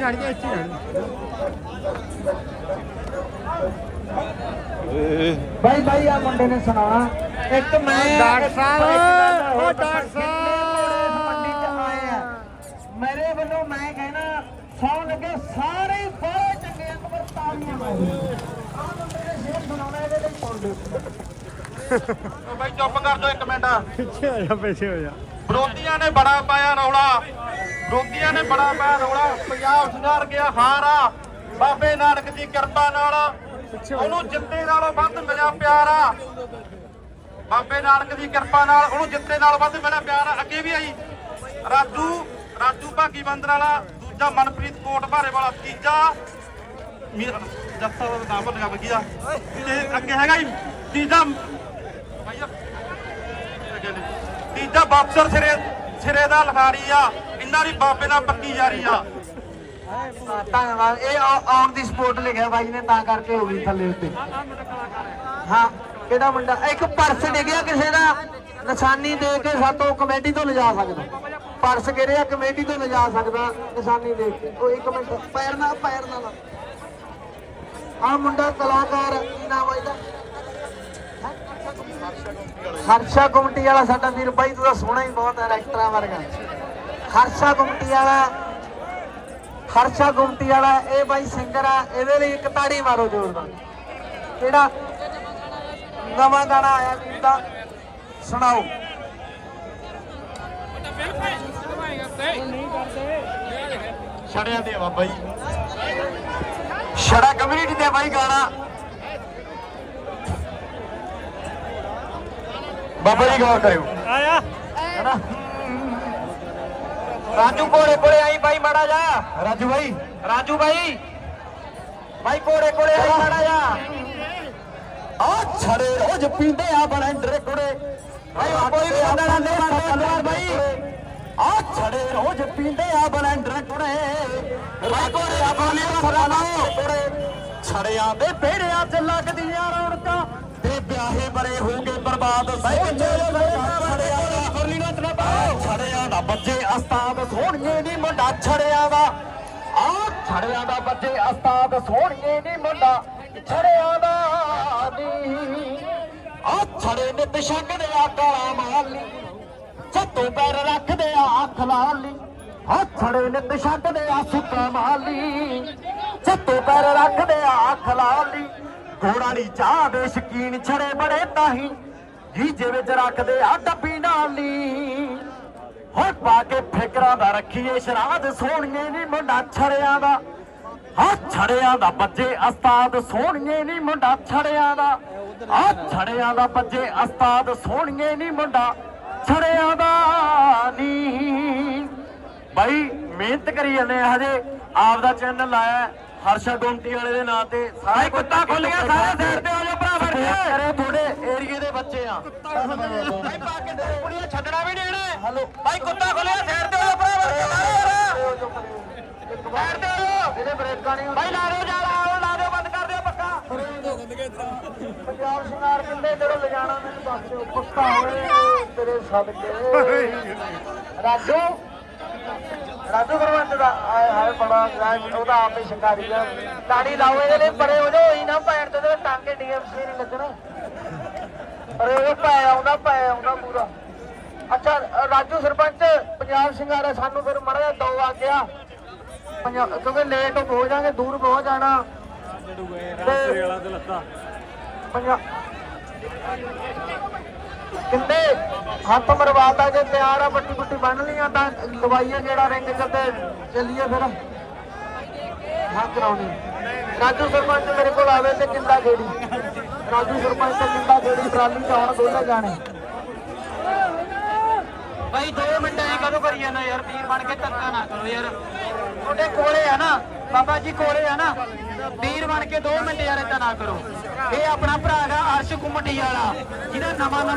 ਖੜ ਜਾ ਇੱਥੇ ਖੜ ਬਾਈ ਬਾਈ ਆ ਮੁੰਡੇ ਨੇ ਸੁਣਾਉਣਾ ਇੱਕ ਮੈਂ ਡਾਕਟਰ ਸਾਹਿਬ, ਉਹ ਡਾਕਟਰ ਇਸ ਮੰਡੀ 'ਚ ਸਾਹਿਬ। ਆਏ ਆ, ਮੇਰੇ ਵੱਲੋਂ ਮੈਂ ਕਹਿਣਾ ਸੌ ਲੱਗੇ ਸਾਰੇ ਬੜੇ ਚੰਗੇ ਪਰ ਤਾਲੀਆਂ ਮਾਰੋ ਆ। ਮੁੰਡੇ ਨੇ ਸ਼ੇਰ ਸੁਣਾਉਣਾ ਇਹਦੇ ਲਈ ਸੁਣ ਲਓ ਬਾਈ ਚੁੱਪ ਕਰ ਦੋ ਇੱਕ ਮਿੰਟ। ਪਿੱਛੇ ਹੋ ਜਾ ਪਿੱਛੇ ਹੋ ਜਾ। ਵਿਰੋਧੀਆਂ ਨੇ ਬੜਾ ਪਾਇਆ ਰੌਲਾ। ਵਿਰੋਧੀਆਂ ਨੇ ਬੜਾ ਪਾਇਆ ਰੌਲਾ, ਪੰਜਾਬ ਸੰਘਾਰ ਗਿਆ, ਹਾਰਾ ਬਾਬੇ ਨਾਨਕ ਦੀ ਕਿਰਪਾ ਨਾਲ ਉਹਨੂੰ ਜਿੱਤੇ ਨਾਲੋਂ ਵੱਧ ਮਿਲਿਆ ਪਿਆਰ ਬਾਬੇ ਨਾਨਕ ਦੀ ਕਿਰਪਾ ਨਾਲ ਉਹਨੂੰ ਜਿੱਤੇ ਨਾਲੋਂ ਵੱਧ ਮਿਲਿਆ ਪਿਆਰ ਅੱਗੇ ਵੀ ਆਈ। ਰਾਜੂ ਰਾਜੂ ਭਾਗੀ ਬੰਦਰ ਵਾਲਾ ਦੂਜਾ ਮਨਪ੍ਰੀਤ ਕੋਟ ਭਾਰੇ ਵਾਲਾ, ਤੀਜਾ। ਮੀਰ, ਜੱਸਾ ਦਾ ਨਾਮ ਭੁੱਲ ਗਿਆ ਤੇ ਅੱਗੇ ਹੈਗਾ ਜੀ, ਤੀਜਾ ਤੀਜਾ ਬਾਕਸਰ ਸਿਰੇ ਸਿਰੇ ਦਾ ਲਖਾਰੀ ਆ। ਇਹਨਾਂ ਦੀ ਬਾਬੇ ਨਾਲ ਪੱਕੀ ਜਾਰੀ ਆ। ਧੰਨਵਾਦ। ਇਹ ਔਨ ਦੀ ਸਪੋਰਟ ਲਿਖਿਆ ਬਾਈ ਨੇ, ਤਾਂ ਕਰਕੇ ਹੋ ਗਈ ਥੱਲੇ ਉੱਤੇ। ਹਾਂ, ਕਿਹੜਾ ਮੁੰਡਾ? ਇੱਕ ਪਰਸ ਡਿੱਗਿਆ ਕਿਸੇ ਦਾ। ਨਿਸ਼ਾਨੀ ਦੇ ਕੇ ਸਾਤੋਂ ਕਮੇਟੀ ਤੋਂ ਲਿਜਾ ਸਕਦਾ। ਪਰਸ ਗਿਰਿਆ, ਕਮੇਟੀ ਤੋਂ ਲਿਜਾ ਸਕਦਾ ਨਿਸ਼ਾਨੀ ਦੇ ਕੇ। ਉਹ ਇੱਕ ਮਿੰਟ, ਪੈਰ ਨਾਲ ਪੈਰ ਨਾਲ। ਆ ਮੁੰਡਾ ਕਲਾਕਾਰ, ਕੀ ਨਾਮ ਆ ਇਹਦਾ? ਹਰਸ਼ਾ ਗੁਮਟੀ ਵਾਲਾ। ਸਾਡਾ ਵੀਰ। ਬਾਈ, ਤੂੰ ਤਾਂ ਸੋਹਣਾ ਹੀ ਬਹੁਤ ਹੈ ਐਕਟਰਾਂ ਵਰਗਾ। ਹਰਸ਼ਾ ਗੁਮਟੀ ਵਾਲਾ ਹਰਸ਼ਾ ਗੁਮਟੀ ਵਾਲਾ ਇਹ ਬਾਈ ਸਿੰਗਰ ਆ। ਇਹਦੇ ਲਈ ਇੱਕ ਤਾੜੀ ਮਾਰੋ ਜ਼ੋਰਦਾਰ ਕਿਹੜਾ? ਨਵਾਂ ਗਾਣਾ ਆਇਆ ਵੀਰ ਦਾ। ਸੁਣਾਓ। ਛੜਿਆਂ ਦੇ ਆ ਬਾਬਾ ਜੀ। ਛੜਾ ਕਮਿਊਨਿਟੀ ਤੇ ਬਾਈ ਗਾਣਾ। ਬਾਬਾ ਜੀ ਗੌਰ ਕਰਿਓ। ਆਇਆ। ਹੈਨਾ? ਰਾਜੂ ਕੋਲੇ ਕੋਲੇ ਆਈ ਬਾਈ ਮਾੜਾ ਜਾ। ਰਾਜੂ ਬਾਈ। ਰਾਜੂ ਬਾਈ। ਬਾਈ ਕੋਲੇ ਕੋਲੇ ਆਈ ਮਾੜਾ ਜਾ। ਆ ਛੜੇ ਰੋਜ਼ ਪੀਂਦੇ ਆ ਬਲੈਂਡਰ ਕੁੜੇ ਬਾਈ ਕੋਈ ਵੀ ਬੰਦਾ ਨਾ ਦੇ ਮਾਰ ਬਾਈ ਆ ਛੜੇ ਰੋਜ਼ ਪੀਂਦੇ ਆ ਬਲੈਂਡਰ ਕੁੜੇ ਬਾਈ ਕੋਰੇ ਆ ਬਾਲੇ ਫਰਾਲਾ ਕੁੜੇ ਛੜਿਆਂ ਦੇ ਪੇੜਿਆਂ 'ਚ ਲੱਗਦੀਆਂ ਰੌਣਕਾਂ। ਤੇ ਵਿਆਹੇ ਬਰੇ ਹੋਗੇ ਬਰਬਾਦ। ਸੋਚੇ ਛੜਿਆਂ ਦਾ ਉਸਤਾਦ ਸੋਹਣੀਏ ਨੀ ਮੁੰਡਾ ਛੜਿਆਂ ਦਾ ਆ ਛੜਿਆਂ ਦਾ ਬੱਜੇ ਉਸਤਾਦ ਸੋਹਣੀਏ ਨੀ ਮੁੰਡਾ ਛੜਿਆਂ ਦਾ ਨੀ ਆ ਛੜੇ ਨਿਤ ਛੰਗਦੇ ਆ ਕਾਲਾ ਮਾਲੀ ਛੱਤੋਂ ਪੈਰ ਰੱਖਦੇ ਆ ਅੱਖ ਲਾਲੀ। ਹੱਥੜੇ ਨਿਤ ਛੱਡਦੇ ਆ ਸੁੱਕਾ ਮਾਲੀ। ਛੱਤੋਂ ਪੈਰ ਰੱਖਦੇ ਆ ਅੱਖ ਲਾਲੀ। ਘੋੜਾ ਦੀ ਚਾਹ ਦੇ ਸ਼ਕੀਨ ਛੜੇ ਬੜੇ ਤਾਹੀ। ਗੀਜੇ ਵਿੱਚ ਰੱਖਦੇ ਆ ਡੱਬੀ ਨਾਲੀ। ਹੋਏ ਪਾ ਕੇ ਫਿਕਰਾਂ ਦਾ ਰੱਖੀਏ ਸ਼ਰਾਧ ਸੋਹਣੀਏ ਨੀ ਮੁੰਡਾ ਛੜਿਆਂ ਦਾ। ਹਾਂ ਛੜਿਆਂ ਦਾ ਬੱਜੇ ਉਸਤਾਦ ਸੋਹਣੀਏ ਨੀ ਮੁੰਡਾ ਛੜਿਆਂ ਦਾ। ਆ ਛੜਿਆਂ ਦਾ ਬੱਜੇ ਉਸਤਾਦ ਸੋਹਣੀਏ ਨੀ ਮੁੰਡਾ ਛੜਿਆਂ ਦਾ ਨੀ। ਬਾਈ ਮਿਹਨਤ ਕਰੀ ਜਾਂਦੇ ਆ ਹਜੇ। ਆਪ ਦਾ ਚੈਨਲ ਲਾਇਆ ਹਰਸ਼ਾ ਗੁੰਮਟੀ ਵਾਲੇ ਦੇ ਨਾਂ ਤੇ। ਸਾਰੇ ਕੁੱਤਾ ਖੁੱਲ ਗਿਆ ਸਾਰੇ ਸਾਈਡ ਤੇ ਹੋ ਜਾ ਕਰੇ ਤੁਹਾਡੇ ਏਰੀਏ ਦੇ ਬੱਚੇ ਆ। ਬਾਈ ਪਾ ਕੇ ਤੇ ਕੁੜੀਆਂ ਛੱਡਣਾ ਵੀ ਨਹੀਂ ਇਹਨੇ। ਹਲੋ। ਬਾਈ ਕੁੱਤਾ ਖੁੱਲਿਆ ਸਾਈਡ ਤੇ ਹੋ ਜਾ ਭਰਾ ਸਾਰੇ ਤੇ ਹੋ ਜਾ ਇਹਦੇ ਬ੍ਰੇਕਾਂ ਨਹੀਂ ਬਾਈ ਲਾ ਦਿਓ ਜਾਲਾ ਆਓ ਲਾ ਦਿਓ ਬੰਦ ਕਰ ਦਿਓ ਪੱਕਾ। ਪੰਜਾਬ ਸ਼ਿੰਗਾਰ ਕਿੰਨੇ ਜਦੋਂ ਲਿਜਾਣਾ ਮੈਨੂੰ ਦੱਸ ਦਿਓ ਪੱਕਾ ਹੋਏ ਤੇਰੇ ਸਦਕੇ। ਰਾਜੂ ਰਾਜੂ ਗੁਰਵੰਤ ਦਾ ਆਏ ਹਾਏ ਬੜਾ ਗਾਇ- ਉਹਦਾ ਆਪ ਹੀ ਸ਼ਿੰਗਾਰੀ ਆ। ਤਾੜੀ ਲਾਓ ਇਹਦੇ ਲਈ ਪਰੇ ਹੋ ਜਾਓ ਹੀ ਨਾ ਪੈਣ ਤੇ ਉਹਦੇ ਟਾਂਕੇ ਡੀਐਮਸੀ ਨਹੀਂ ਲੱਗਣਾ। ਅਰੇ ਉਹ ਪੈ ਆਉਂਦਾ ਪੈ ਆਉਂਦਾ ਪੂਰਾ। ਅੱਛਾ ਰਾਜੂ ਸਰਪੰਚ ਪੰਜਾਬ ਸ਼ਿੰਗਾਰ ਸਾਨੂੰ ਫਿਰ ਮੜਾ ਦੋ ਆ ਗਿਆ ਕਿਉਂਕਿ ਲੇਟ ਹੋ ਜਾਾਂਗੇ ਦੂਰ ਬਹੁਤ ਜਾਣਾ। ਤੇ ਪੰਜਾਬ ਕਿੰਦੇ ਹੱਥ ਮਰਵਾ ਜੇ ਤਿਆਰ ਆ ਬੱਟੀ ਬੁੱਟੀ ਬੰਨ ਲੀਆਂ ਤਾਂ ਲਵਾਈਏ ਜਿਹੜਾ ਰਿੰਗ ਕਰਦੇ? ਚੱਲੀਏ ਫਿਰ। ਹਾਂ, ਕਰਾਉਣੀ। ਰਾਜੂ ਸਰਪੰਚ ਮੇਰੇ ਕੋਲ ਆਵੇ ਤੇ ਕਿੰਦਾ ਖੇੜੀ ਰਾਜੂ ਸਰਪੰਚ ਤੇ ਕਿੰਦਾ ਖੇੜੀ ਟਰਾਲੀ ਚ ਆਉਣ ਦੋਨੇ ਜਾਣੇ। ਭਾਈ 2 ਮਿੰਟ ਐ ਕਦੋਂ ਕਰੀ ਜਾਂਦਾ ਯਾਰ? ਵੀਰ ਬਣ ਕੇ ਧੱਕਾ ਨਾ ਕਰੋ ਯਾਰ। ਤੁਹਾਡੇ ਕੋਲੇ ਆ ਨਾ, ਬਾਬਾ ਜੀ ਕੋਲੇ ਆ ਨਾ। ਵੀਰ ਬਣ ਕੇ 2 ਮਿੰਟ ਯਾਰ ਏਦਾਂ ਨਾ ਕਰੋ। ਇਹ ਆਪਣਾ ਭਰਾ ਹੈਗਾ ਅਰਸ਼ ਕੁਮਟੀ ਵਾਲਾ, ਜਿਹਦਾ ਨਵਾਂ